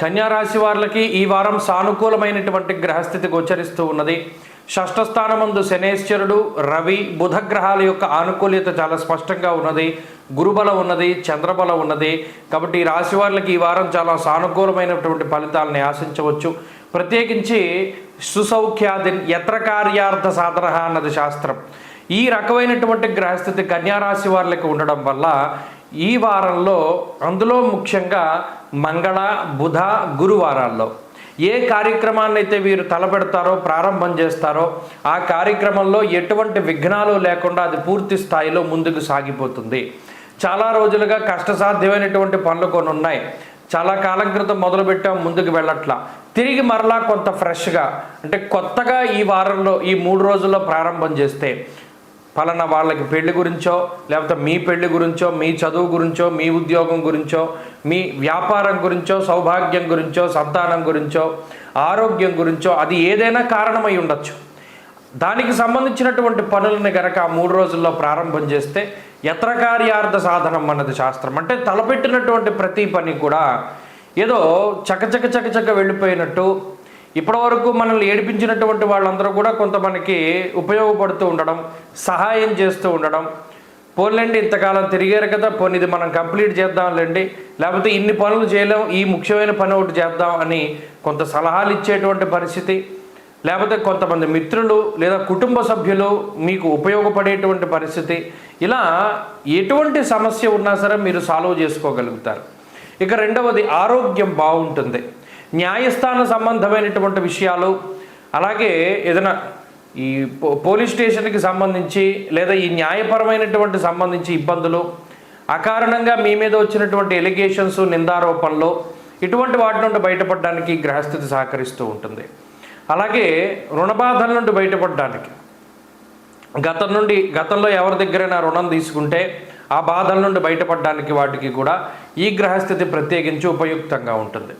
కన్యారాశి వారికి ఈ వారం సానుకూలమైనటువంటి గ్రహస్థితి గోచరిస్తూ ఉన్నది. షష్ఠస్థానమందు శనేశ్వరుడు రవి బుధ గ్రహాల యొక్క ఆనుకూల్యత చాలా స్పష్టంగా ఉన్నది. గురుబలం ఉన్నది చంద్రబలం ఉన్నది. కాబట్టి ఈ రాశి వారికి ఈ వారం చాలా సానుకూలమైనటువంటి ఫలితాలని ఆశించవచ్చు. ప్రత్యేకించి సుసౌఖ్యాది యత్ర కార్యార్థ సాధన అన్నది శాస్త్రం. ఈ రకమైనటువంటి గ్రహస్థితి కన్యారాశి వారికి ఉండడం వల్ల ఈ వారంలో అందులో ముఖ్యంగా మంగళ బుధ గురువారాల్లో ఏ కార్యక్రమాన్ని అయితే వీరు తలపెడతారో ప్రారంభం చేస్తారో ఆ కార్యక్రమంలో ఎటువంటి విఘ్నాలు లేకుండా అది పూర్తి స్థాయిలో ముందుకు సాగిపోతుంది. చాలా రోజులుగా కష్టసాధ్యమైనటువంటి పనులు కొన్ని ఉన్నాయి. చాలా కాలం క్రితం మొదలుపెట్టాం ముందుకు వెళ్ళట్లా. తిరిగి మరలా కొంత ఫ్రెష్గా అంటే కొత్తగా ఈ వారంలో ఈ మూడు రోజుల్లో ప్రారంభం చేస్తే ఫలానా వాళ్ళకి పెళ్ళి గురించో లేకపోతే మీ పెళ్ళి గురించో మీ చదువు గురించో మీ ఉద్యోగం గురించో మీ వ్యాపారం గురించో సౌభాగ్యం గురించో సంతానం గురించో ఆరోగ్యం గురించో అది ఏదైనా కారణమై ఉండొచ్చు. దానికి సంబంధించినటువంటి పనులను గనక ఆ మూడు రోజుల్లో ప్రారంభం చేస్తే యత్రకార్యార్థ సాధనం అన్నది శాస్త్రం. అంటే తలపెట్టినటువంటి ప్రతి పని కూడా ఏదో చకచక చకచక వెళ్ళిపోయినట్టు ఇప్పటివరకు మనల్ని ఏడిపించినటువంటి వాళ్ళందరూ కూడా కొంత మనకి ఉపయోగపడుతూ ఉండడం సహాయం చేస్తూ ఉండడం. పోన్లండి ఇంతకాలం తిరిగారు కదా పోనీ ఇది మనం కంప్లీట్ చేద్దాంలేండి. లేకపోతే ఇన్ని పనులు చేయలేం ఈ ముఖ్యమైన పని ఒకటి చేద్దాం అని కొంత సలహాలు ఇచ్చేటువంటి పరిస్థితి. లేకపోతే కొంతమంది మిత్రులు లేదా కుటుంబ సభ్యులు మీకు ఉపయోగపడేటువంటి పరిస్థితి. ఇలా ఎటువంటి సమస్య ఉన్నా సరే మీరు సాల్వ్ చేసుకోగలుగుతారు. ఇక రెండవది ఆరోగ్యం బాగుంటుంది. న్యాయస్థాన సంబంధమైనటువంటి విషయాలు అలాగే ఏదైనా ఈ పో పోలీస్ స్టేషన్కి సంబంధించి లేదా ఈ న్యాయపరమైనటువంటి సంబంధించి ఇబ్బందులు అకారణంగా మీ మీద వచ్చినటువంటి ఎలిగేషన్స్ నిందారోపణలు ఇటువంటి వాటి నుండి బయటపడడానికి ఈ గ్రహస్థితి సహకరిస్తూ ఉంటుంది. అలాగే రుణబాధల నుండి బయటపడడానికి. గతం నుండి గతంలో ఎవరి దగ్గరైనా రుణం తీసుకుంటే ఆ బాధల నుండి బయటపడడానికి వాటికి కూడా ఈ గ్రహస్థితి ప్రత్యేకించి ఉపయుక్తంగా ఉంటుంది.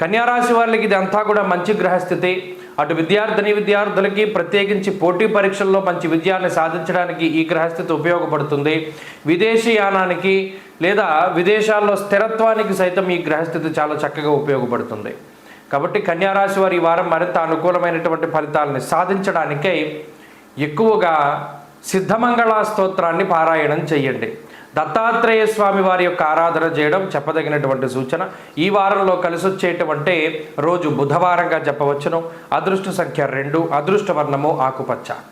కన్యారాశి వారికి ఇదంతా కూడా మంచి గ్రహస్థితి. అటు విద్యార్థిని విద్యార్థులకి ప్రత్యేకించి పోటీ పరీక్షల్లో మంచి విజయాన్ని సాధించడానికి ఈ గ్రహస్థితి ఉపయోగపడుతుంది. విదేశీ యానానికి లేదా విదేశాల్లో స్థిరత్వానికి సైతం ఈ గ్రహస్థితి చాలా చక్కగా ఉపయోగపడుతుంది. కాబట్టి కన్యారాశి వారి ఈ వారం మరింత అనుకూలమైనటువంటి ఫలితాలని సాధించడానికై ఎక్కువగా సిద్ధమంగళా స్తోత్రాన్ని పారాయణం చేయండి. దత్తాత్రేయ స్వామి వారి యొక్క ఆరాధన చేయడం చెప్పదగినటువంటి సూచన. ఈ వారంలో కలిసి వచ్చేటువంటి రోజు బుధవారంగా చెప్పవచ్చును. అదృష్ట సంఖ్య రెండు అదృష్ట వర్ణము ఆకుపచ్చ.